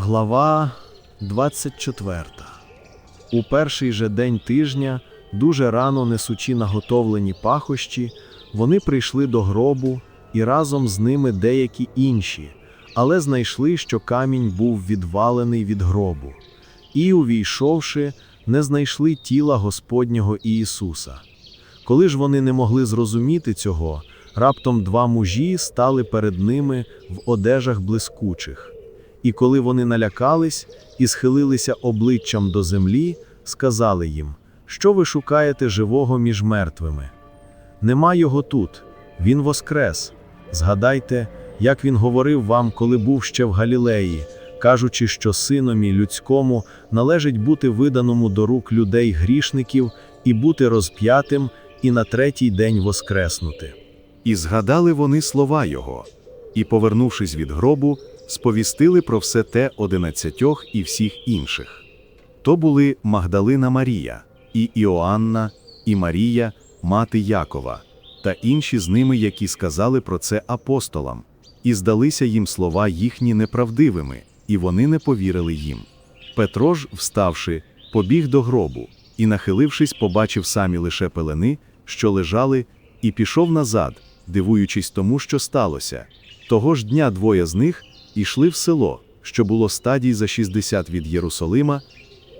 Глава 24. У перший же день тижня, дуже рано несучи наготовлені пахощі, вони прийшли до гробу і разом з ними деякі інші, але знайшли, що камінь був відвалений від гробу. І, увійшовши, не знайшли тіла Господнього Ісуса. Коли ж вони не могли зрозуміти цього, раптом два мужі стали перед ними в одежах блискучих. І коли вони налякались і схилилися обличчям до землі, сказали їм, що ви шукаєте живого між мертвими? Нема його тут, він воскрес. Згадайте, як він говорив вам, коли був ще в Галілеї, кажучи, що синові людському належить бути виданому до рук людей грішників і бути розп'ятим, і на третій день воскреснути. І згадали вони слова його, і, повернувшись від гробу, сповістили про все те одинадцятьох і всіх інших. То були Магдалина Марія, і Іоанна, і Марія, мати Якова, та інші з ними, які сказали про це апостолам, і здалися їм слова їхні неправдивими, і вони не повірили їм. Петро ж, вставши, побіг до гробу, і, нахилившись, побачив самі лише пелени, що лежали, і пішов назад, дивуючись тому, що сталося. Того ж дня двоє з них ішли в село, що було стадій за 60 від Єрусалима,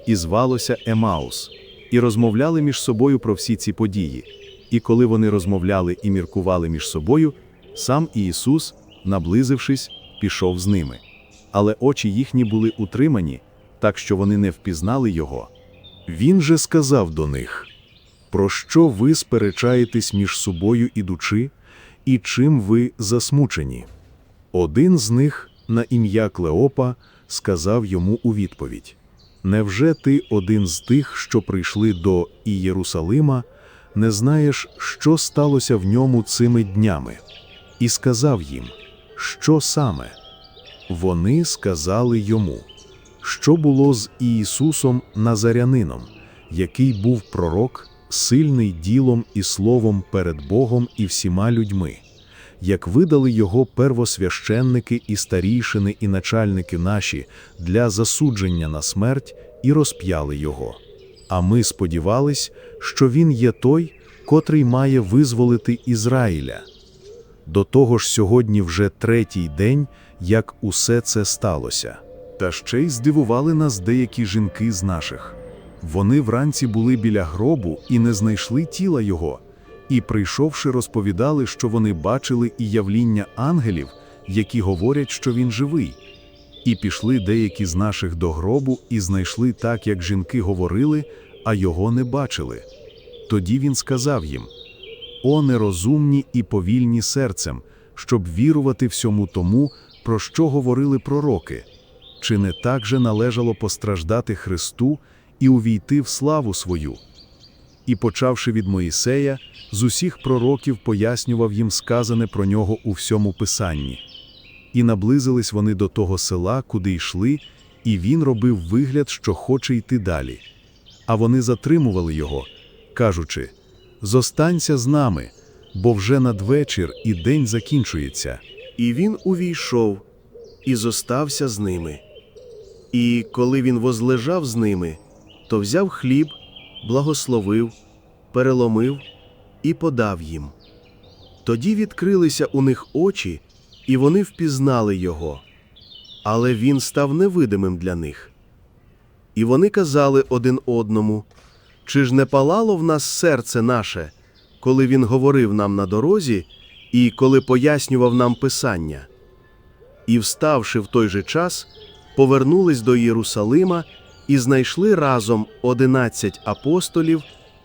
і звалося Емаус, і розмовляли між собою про всі ці події. І коли вони розмовляли і міркували між собою, сам Ісус, наблизившись, пішов з ними. Але очі їхні були утримані, так що вони не впізнали його. Він же сказав до них: Про що ви сперечаєтесь між собою ідучи, і чим ви засмучені? Один з них, на ім'я Клеопа, сказав йому у відповідь: Невже ти один з тих, що прийшли до Ієрусалима, не знаєш, що сталося в ньому цими днями? І сказав їм, що саме? Вони сказали йому, що було з Ісусом Назарянином, який був пророк, сильний ділом і словом перед Богом і всіма людьми як видали його первосвященники і старійшини і начальники наші для засудження на смерть і розп'яли його. А ми сподівались, що він є той, котрий має визволити Ізраїля. До того ж, сьогодні вже третій день, як усе це сталося. Та ще й здивували нас деякі жінки з наших. Вони вранці були біля гробу і не знайшли тіла його. І, прийшовши, розповідали, що вони бачили і явління ангелів, які говорять, що він живий. І пішли деякі з наших до гробу і знайшли так, як жінки говорили, а його не бачили. Тоді він сказав їм: О, нерозумні і повільні серцем, щоб вірувати всьому тому, про що говорили пророки. Чи не так же належало постраждати Христу і увійти в славу свою? І, почавши від Моїсея, з усіх пророків пояснював їм сказане про нього у всьому писанні. І наблизились вони до того села, куди йшли, і він робив вигляд, що хоче йти далі. А вони затримували його, кажучи: Зостанься з нами, бо вже надвечір і день закінчується. І він увійшов і зостався з ними. І коли він возлежав з ними, то взяв хліб, благословив, переломив і подав їм. Тоді відкрилися у них очі, і вони впізнали його, але він став невидимим для них. І вони казали один одному: Чи ж не палало в нас серце наше, коли він говорив нам на дорозі, і коли пояснював нам Писання? І, вставши в той же час, повернулись до Єрусалима і знайшли разом одинадцять апостолів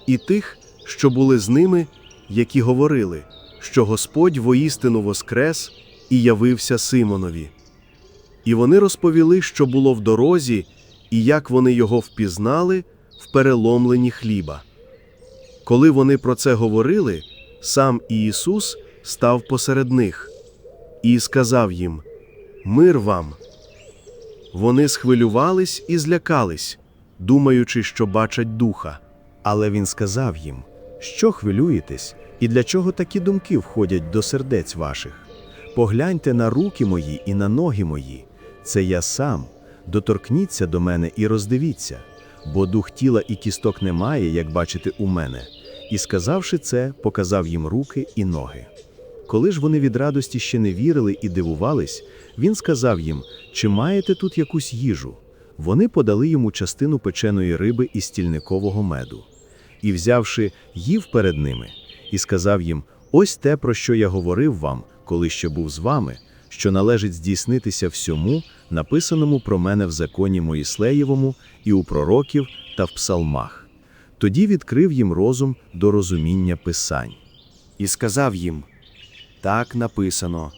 і тих, що були з ними, які говорили, що Господь воістину воскрес і явився Симонові. І вони розповіли, що було в дорозі, і як вони його впізнали в переломленні хліба. Коли вони про це говорили, сам Ісус став посеред них і сказав їм: Мир вам. Вони схвилювались і злякались, думаючи, що бачать духа. Але він сказав їм, що хвилюєтесь, і для чого такі думки входять до сердець ваших? Погляньте на руки мої і на ноги мої. Це я сам. доторкніться до мене і роздивіться, бо дух тіла і кісток немає, як бачите у мене. І сказавши це, показав їм руки і ноги. Коли ж вони від радості ще не вірили і дивувались, він сказав їм: Чи маєте тут якусь їжу? Вони подали йому частину печеної риби і стільникового меду. І, взявши, їв перед ними, і сказав їм: Ось те, про що я говорив вам, коли ще був з вами, що належить здійснитися всьому, написаному про мене в законі Моїслеєвому, і у пророків та в псалмах. Тоді відкрив їм розум до розуміння писань. І сказав їм: Так написано,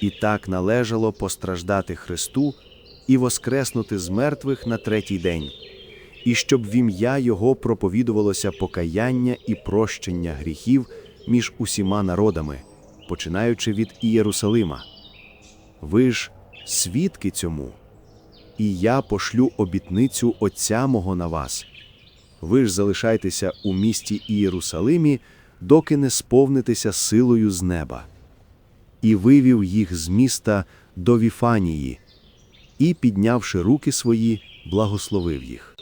і так належало постраждати Христу і воскреснути з мертвих на третій день, і щоб в ім'я Його проповідувалося покаяння і прощення гріхів між усіма народами, починаючи від Ієрусалима. Ви ж свідки цьому, і я пошлю обітницю Отця мого на вас. Ви ж залишайтеся у місті Ієрусалимі, доки не сповнитеся силою з неба. І вивів їх з міста до Віфанії, і, піднявши руки свої, благословив їх.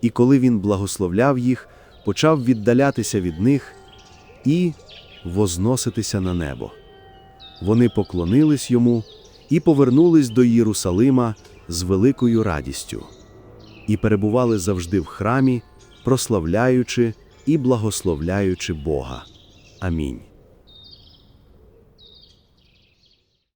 І коли він благословляв їх, почав віддалятися від них і возноситися на небо. Вони поклонились йому і повернулись до Єрусалима з великою радістю, і перебували завжди в храмі, прославляючи і благословляючи Бога. Амінь.